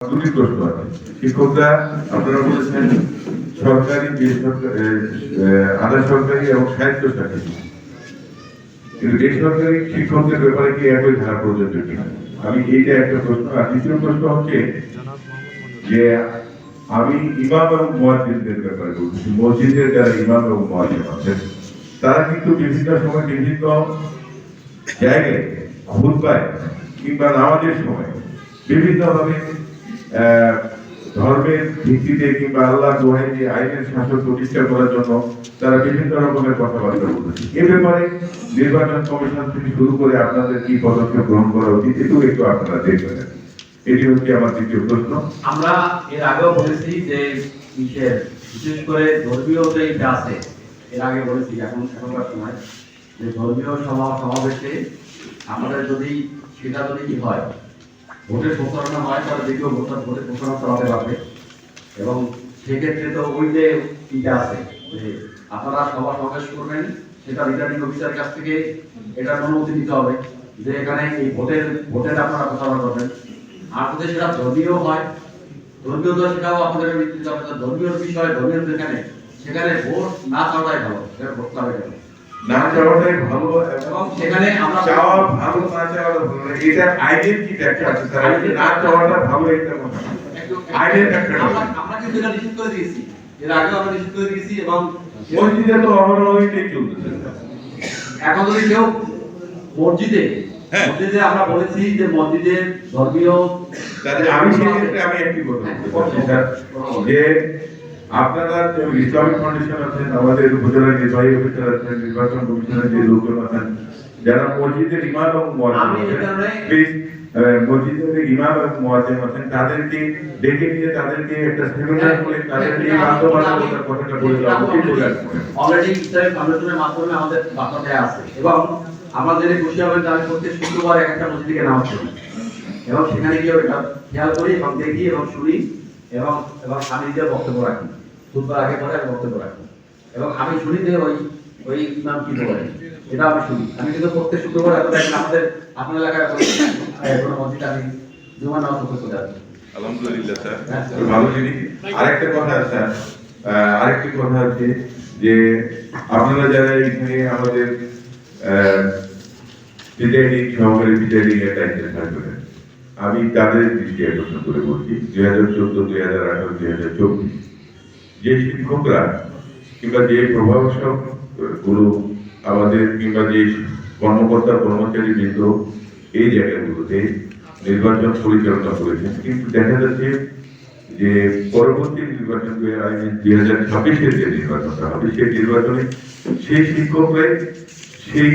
দুটি প্রশ্ন আছে শিক্ষকরা আপনারা বলেছেন সরকারি, বেসরকারি আধা সরকারি এবং স্বায়ত্তশাসিত। কিন্তু বেসরকারি শিক্ষকদের ব্যাপারে কি একই ধারা প্রযোজ্য আমি এইটা একটা প্রশ্ন। আর দ্বিতীয় প্রশ্ন হচ্ছে যে আমি ইমাম এবং মুয়াজ্জিনদের ব্যাপারে বলছি। মসজিদের যারা ইমাম এবং মুয়াজ্জিন আছেন, তারা কিন্তু বিভিন্ন সময় বিভিন্ন জায়গায়, খুতবায় কিংবা নামাজের সময় বিভিন্নভাবে ধর্মের ভিত্তিতে কিংবা আল্লাহ দোহাই আইনের শাসন প্রতিষ্ঠা করার জন্য তারা বিভিন্ন রকমের কথাবার্তা বলতেছে এ ব্যাপারে নির্বাচন কমিশন থেকে শুরু করে আপনাদের কি পদক্ষেপ গ্রহণ করা উচিত এটাও একটু আপনারা দেখবেন। এটি হচ্ছে আমার দ্বিতীয় প্রশ্ন। আমরা এর আগেও বলেছি যে বিশেষ করে ধর্মীয় যে ইটা আছে, এর আগে বলেছি, এখন, এখনকার সময়, যে ধর্মীয় সমাবেশে আমাদের যদি সেটা যদি হয় ভোটের প্রচারণা হয় তাহলে দেখবেও ভোটার ভোটের প্রচারণা চালাতে পারবে। এবং সেক্ষেত্রে তো ওই যে ইটা আছে, যে আপনারা সভা সমাবেশ করবেন, সেটা রিটার্নিং অফিসার কাছ থেকে এটার অনুমতি নিতে হবে, যে এখানে এই ভোটের ভোটের আপনারা প্রচারণা করবেন। আর যদি সেটা ধর্মীয় হয়, ধর্মীয় তো সেটাও আপনাদের ধর্মীয় বিষয় ধর্মীয় যেখানে সেখানে ভোট না চাওয়াটাই ভালো, সেখানে ভোট চাওয়াই ভালো। না চাওয়াটাই ভালো এবং সেখানে আমরা চাওয়া ভালো না চাওয়াটা ভালো। না। এটা কি ব্যাখ্যা আছে স্যার? না চাওয়াটা ভালো এটা আইনের একটা আমরা কিন্তু এটা নিষিদ্ধ করে দিয়েছি। এর আগেও আমরা নিষিদ্ধ করে দিয়েছি এবং মসজিদে তো অহরহ এটাই চলতেছে এখন যদি কেউ মসজিদে হ্যাঁ। মসজিদে আমরা বলেছি যে মসজিদের ধর্মীয় আমি সেক্ষেত্রে আমি একটি স্যার, যে আপনারা যে ইসলামিক ফাউন্ডেশন আছেন আমাদের উপজেলার নির্বাহী অফিসার আছেন নির্বাচন কমিশনের যে লোকজন আছেন যারা মসজিদের ইমাম এবং এখানে- মসজিদের ইমাম এবং মুয়াজ্জিন আছেন তাদেরকে ডেকে নিয়ে তাদেরকে একটা সেমিনার করে তাদেরকে এই বাধ্যবাধকতার কথাটা বলে দেওয়া উচিত বলে করি। অলরেডি ইসলামিক ফাউন্ডেশনের মাধ্যমে আমাদের বার্তা আছে। এবং আমাদের এই খুশি হবেন যে আমি প্রত্যেক শুক্রবার এক একটা মসজিদে নামাজ পড়ি এবং সেখানে গিয়ে এটা খেয়াল করি এবং দেখি এবং শুনি এবং এবং আমি নিজে বক্তব্য রাখি। খুতবার আগে পরে আমি বক্তব্য রাখি এবং আমি শুনি যে ওই ওই ইমাম কি বলে? এটা আমি শুনি। আমি কিন্তু প্রত্যেক শুক্রবার এত দেখেন আমাদের আপনার এলাকায় কোনো মসজিদে আমি জুমার নামাজ পড়তে চলে আসি। আলহামদুলিল্লাহ স্যার। হ্যাঁ, ভালো জিনিস। আরেকটা কথা স্যার আরেকটি কথা হচ্ছে যে আপনারা যারা এখানে আমাদের প্রিজাইডিং সহকারী প্রিজাইডিং এর দায়িত্বে থাকবেন আমি তাদের দৃষ্টি আকর্ষণ করে বলছি। দুই হাজার চোদ্দ দুই হাজার আঠারো দুই হাজার চব্বিশ। যে শিক্ষকরা কিংবা যে গুলো আমাদের কিংবা যে কর্মকর্তা, কর্মচারী বৃন্দ এই জায়গাগুলোতে নির্বাচন পরিচালনা করেছেন। কিন্তু দেখা যাচ্ছে যে পরবর্তী নির্বাচন দুই হাজার ছাব্বিশের যে নির্বাচনটা হবে, সেই নির্বাচনে সেই শিক্ষকরাই, সেই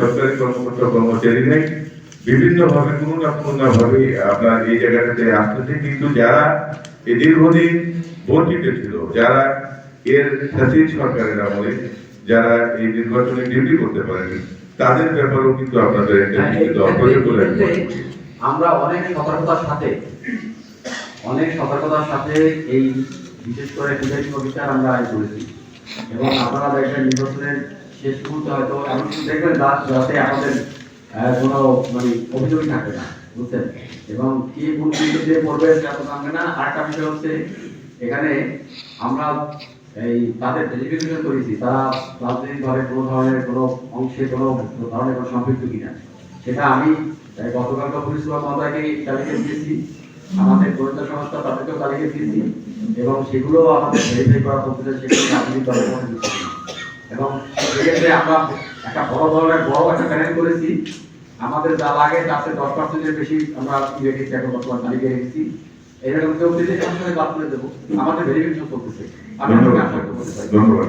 সরকারি কর্মকর্তা কর্মচারীরাই বিভিন্ন ভাবে কোনো না কোনো ভাবে আপনার এই জায়গাটাতে আসতেছে কিন্তু যারা এই দীর্ঘদিন বঞ্চিত ছিল যারা এর ফ্যাসিস্ট সরকারের আমলে যারা এই নির্বাচনে ডিউটি করতে পারেনি তাদের ব্যাপারেও কিন্তু আপনাদের একটা হ্যাঁ, লিখিত বলে। আমরা অনেক সতর্কতার সাথে অনেক সতর্কতার সাথে এই বিশেষ করে প্রিজাইডিং অফিসার আমরা আয় করেছি এবং আপনারা দেখবেন নির্বাচনের শেষ মুহূর্তে হয়তো এমন দেখবেন যা- যাতে আমাদের কোনো মানে অভিযোগই থাকবে না, বুঝছেন? এবং কি কোন কিন্তু দিয়ে পড়বে সেটা জানবে না। আরেকটা বিষয় হচ্ছে, এখানে আমরা এই তাদের ভেরিফিকেশন করেছি, তারা রাজনৈতিকভাবে কোনো ধরনের, কোনো অংশে, কোনো ধরনের কোনো সম্পৃক্ত কিনা। সেটা আমি গতকালকে পুলিশ সুপার মহোদয়কে তালিকা দিয়েছি, আমাদের গোয়েন্দা সংস্থা তাদেরকেও তালিকা দিয়েছি, এবং সেগুলো আমাদের ভেরিফাই করা পদ্ধতি সেগুলো রাজনৈতিক এবং সেক্ষেত্রে আমরা একটা বড় ধরনের, বড় একটা প্যানেল করেছি আমাদের যা লাগে তাতে দশ পার্সেন্টের বেশি আমরা ইয়ে গেছি বর্তমান তালিকা রেখেছি এরকম কেউ দিলে বাদ করে দেবো। আমাদের ভেরিফিকেশন করতেছে আশা করতে ধন্যবাদ